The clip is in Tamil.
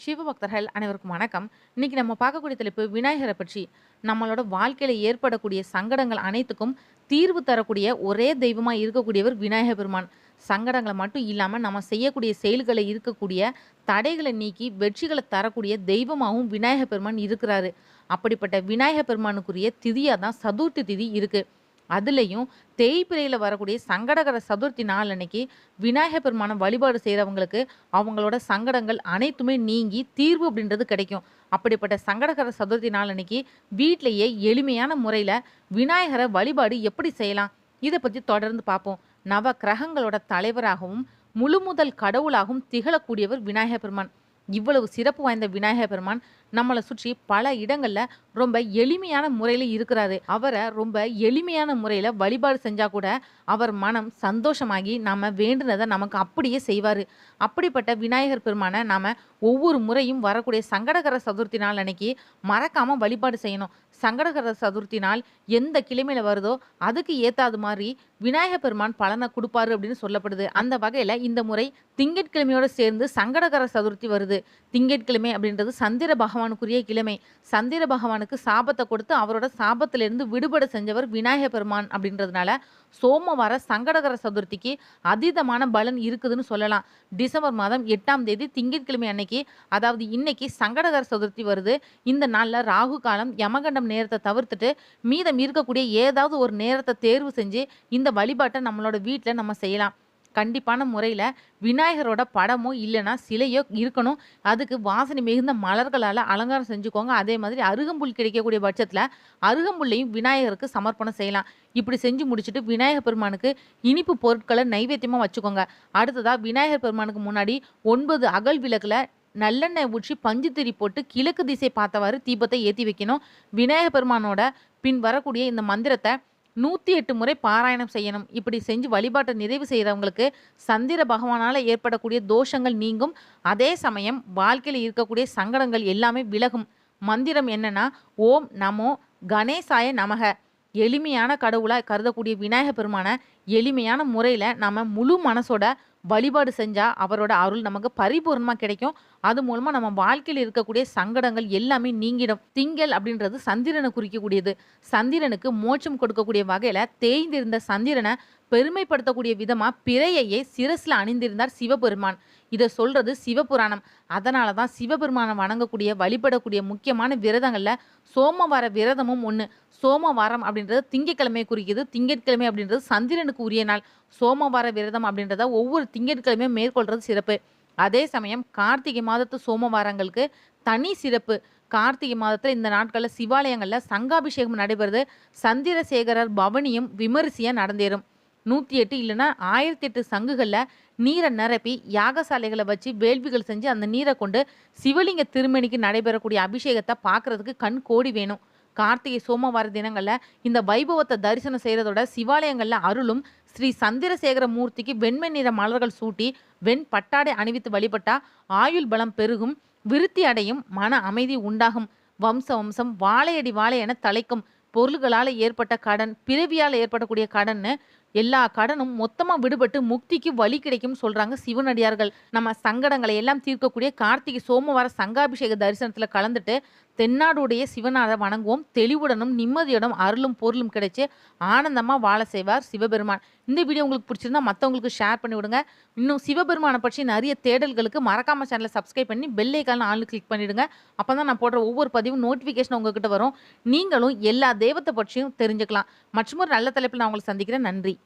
சிவபக்தர்கள் அனைவருக்கும் வணக்கம். இன்னைக்கு நம்ம பார்க்கக்கூடிய தலைப்பு விநாயகரை பற்றி. நம்மளோட வாழ்க்கையில ஏற்படக்கூடிய சங்கடங்கள் அனைத்துக்கும் தீர்வு தரக்கூடிய ஒரே தெய்வமா இருக்கக்கூடியவர் விநாயகர் பெருமான். சங்கடங்களை மட்டும் இல்லாம நம்ம செய்யக்கூடிய செயல்களை இருக்கக்கூடிய தடைகளை நீக்கி வெற்றிகளை தரக்கூடிய தெய்வமாகவும் விநாயகர் பெருமான் இருக்கிறாரு. அப்படிப்பட்ட விநாயகர் பெருமானுக்குரிய திதியா தான் சதுர்த்தி திதி இருக்கு. அதுலேயும் தேய்பிரையில் வரக்கூடிய சங்கடகர சதுர்த்தி நாள் அன்னைக்கு விநாயகர் பெருமானை வழிபாடு செய்கிறவங்களுக்கு அவங்களோட சங்கடங்கள் அனைத்துமே நீங்கி தீர்வு அப்படின்றது கிடைக்கும். அப்படிப்பட்ட சங்கடகர சதுர்த்தி நாள் அன்னைக்கு வீட்டிலேயே எளிமையான முறையில் விநாயகரை வழிபாடு எப்படி செய்யலாம்? இதை பற்றி தொடர்ந்து பார்ப்போம். நவ கிரகங்களோட தலைவராகவும் முழுமுதல் கடவுளாகவும் திகழக்கூடியவர் விநாயகர் பெருமான். இவ்வளவு சிறப்பு வாய்ந்த விநாயகர் பெருமான் நம்மளை சுற்றி பல இடங்கள்ல ரொம்ப எளிமையான முறையில் இருக்கிறாரு. அவரை ரொம்ப எளிமையான முறையில் வழிபாடு செஞ்சால் கூட அவர் மனம் சந்தோஷமாகி நம்ம வேண்டுனதை நமக்கு அப்படியே செய்வார். அப்படிப்பட்ட விநாயகர் பெருமானை நாம் ஒவ்வொரு முறையும் வரக்கூடிய சங்கடகர சதுர்த்தி நாள் அன்னைக்கு மறக்காமல் வழிபாடு செய்யணும். சங்கடகர சதுர்த்தி நாள் எந்த கிழமையில் வருதோ அதுக்கு ஏற்றாது மாதிரி விநாயகர் பெருமான் பலனை கொடுப்பாரு அப்படின்னு சொல்லப்படுது. அந்த வகையில் இந்த முறை திங்கட்கிழமையோடு சேர்ந்து சங்கடகர சதுர்த்தி வருது. திங்கட்கிழமை அப்படின்றது சந்திர பகவானுக்குரிய கிழமை. சந்திர பகவானுக்கு சாபத்தை கொடுத்து அவரோட சாபத்திலிருந்து விடுபட செஞ்சவர் விநாயகர் பெருமான் அப்படின்றதுனால சோமவார சங்கடகர சதுர்த்திக்கு அதீதமான பலன் இருக்குதுன்னு சொல்லலாம். டிசம்பர் மாதம் எட்டாம் தேதி திங்கட்கிழமை அன்னைக்கு அதாவது இன்னைக்கு சங்கடகர சதுர்த்தி வருது. இந்த நாளில் ராகு காலம் யமகண்டம் நேரத்தை தவிர்த்துட்டு மீதம் இருக்கக்கூடிய ஏதாவது ஒரு நேரத்தை தேர்வு செஞ்சு இந்த வழிபாட்டை நம்மளோட வீட்டில் நம்ம செய்யலாம். கண்டிப்பான முறையில் விநாயகரோட படமோ இல்லைன்னா சிலையோ இருக்கணும். அதுக்கு வாசனை மிகுந்த மலர்களால் அலங்காரம் செஞ்சுக்கோங்க. அதே மாதிரி அருகம்புல் கிடைக்கக்கூடிய பட்சத்தில் அருகம்புல்லையும் விநாயகருக்கு சமர்ப்பணம் செய்யலாம். இப்படி செஞ்சு முடிச்சுட்டு விநாயகர் பெருமானுக்கு இனிப்பு பொருட்களை நைவேத்தியமாக வச்சுக்கோங்க. அடுத்ததாக விநாயகர் பெருமானுக்கு முன்னாடி ஒன்பது அகல் விளக்கில் நல்லெண்ணெய் ஊற்றி பஞ்சு திரி போட்டு கிழக்கு திசை பார்த்தவாறு தீபத்தை ஏற்றி வைக்கணும். விநாயகர் பெருமானோட பின் வரக்கூடிய இந்த மந்திரத்தை நூற்றி எட்டு முறை பாராயணம் செய்யணும். இப்படி செஞ்சு வழிபாட்டை நிறைவு செய்கிறவங்களுக்கு சந்திர பகவானால் ஏற்படக்கூடிய தோஷங்கள் நீங்கும். அதே சமயம் வாழ்க்கையில் இருக்கக்கூடிய சங்கடங்கள் எல்லாமே விலகும். மந்திரம் என்னன்னா ஓம் நமோ கணேசாய நமக. எளிமையான கடவுளாக கருதக்கூடிய விநாயகர் பெருமான எளிமையான முறையில் நம்ம முழு மனசோட வழிபாடு செஞ்சால் அவரோட அருள் நமக்கு பரிபூர்ணமாக கிடைக்கும். அது மூலமாக நம்ம வாழ்க்கையில் இருக்கக்கூடிய சங்கடங்கள் எல்லாமே நீங்கிடும். திங்கள் அப்படின்றது சந்திரனை குறிக்கக்கூடியது. சந்திரனுக்கு மோட்சம் கொடுக்கக்கூடிய வகையில் தேய்ந்திருந்த சந்திரனை பெருமைப்படுத்தக்கூடிய விதமாக பிறையையே சிரஸில் அணிந்திருந்தார் சிவபெருமான். இதை சொல்றது சிவபுராணம். அதனால தான் சிவபெருமானை வணங்கக்கூடிய வழிபடக்கூடிய முக்கியமான விரதங்களில் சோமவார விரதமும் ஒன்று சோமவாரம் அப்படின்றது திங்கட்கிழமை குறிக்குது. திங்கட்கிழமை அப்படின்றது சந்திரனுக்கு உரிய நாள். சோமவார விரதம் அப்படின்றத ஒவ்வொரு திங்கட்கிழமையும் மேற்கொள்றது சிறப்பு. அதே சமயம் கார்த்திகை மாதத்து சோமவாரங்களுக்கு தனி சிறப்பு. கார்த்திகை மாதத்தில் இந்த நாட்களில் சிவாலயங்களில் சங்காபிஷேகம் நடைபெறுது. சந்திரசேகரர் பவனியும் விமரிசையாக நடந்தேறும். நூற்றி எட்டு இல்லைன்னா ஆயிரத்தி எட்டு சங்குகளில் நீரை நிரப்பி யாகசாலைகளை வச்சு வேள்விகள் செஞ்சு அந்த நீரை கொண்டு சிவலிங்க திருமணிக்கு நடைபெறக்கூடிய அபிஷேகத்தை பார்க்கறதுக்கு கண் கோடி வேணும். கார்த்திகை சோமவார தினங்களில் இந்த வைபவத்தை தரிசனம் செய்கிறதோட சிவாலயங்களில் அருளும் ஸ்ரீ சந்திரசேகர மூர்த்திக்கு வெண்மை நிற மலர்கள் சூட்டி வெண் பட்டாடை அணிவித்து வழிபட்டா ஆயுள் பலம் பெருகும் விருத்தி அடையும் மன அமைதி உண்டாகும். வம்ச வம்சம் வாழையடி வாழை என தலைக்கும் பொருள்களால் ஏற்பட்ட கடன் பிறவியால் ஏற்படக்கூடிய கடன்னு எல்லா கடனும் மொத்தமாக விடுபட்டு முக்திக்கு வழி கிடைக்கும் சொல்றாங்க சிவனடியார்கள். நம்ம சங்கடங்களை எல்லாம் தீர்க்கக்கூடிய கார்த்திகை சோமவார சங்காபிஷேக தரிசனத்தில் கலந்துட்டு தென்னாடுடைய சிவனாரை வணங்குவோம். தெளிவுடனும் நிம்மதியுடன் அருளும் பொருளும் கிடைச்சி ஆனந்தமாக வாழ செய்வார் சிவபெருமான். இந்த வீடியோ உங்களுக்கு பிடிச்சிருந்தா மற்றவங்களுக்கு ஷேர் பண்ணி விடுங்க. இன்னும் சிவபெருமானை பற்றி நிறைய தேடல்களுக்கு மறக்காம சேனலை சப்ஸ்கிரைப் பண்ணி பெல் ஐக்கான ஆள் கிளிக் பண்ணிடுங்க. அப்போ தான் நான் போடுற ஒவ்வொரு பதிவும் நோட்டிஃபிகேஷன் உங்ககிட்ட வரும். நீங்களும் எல்லா தெய்வத்தை பற்றியும் தெரிஞ்சுக்கலாம். மற்றும் ஒரு நல்ல தலைப்பில் நான் உங்களை சந்திக்கிறேன். நன்றி.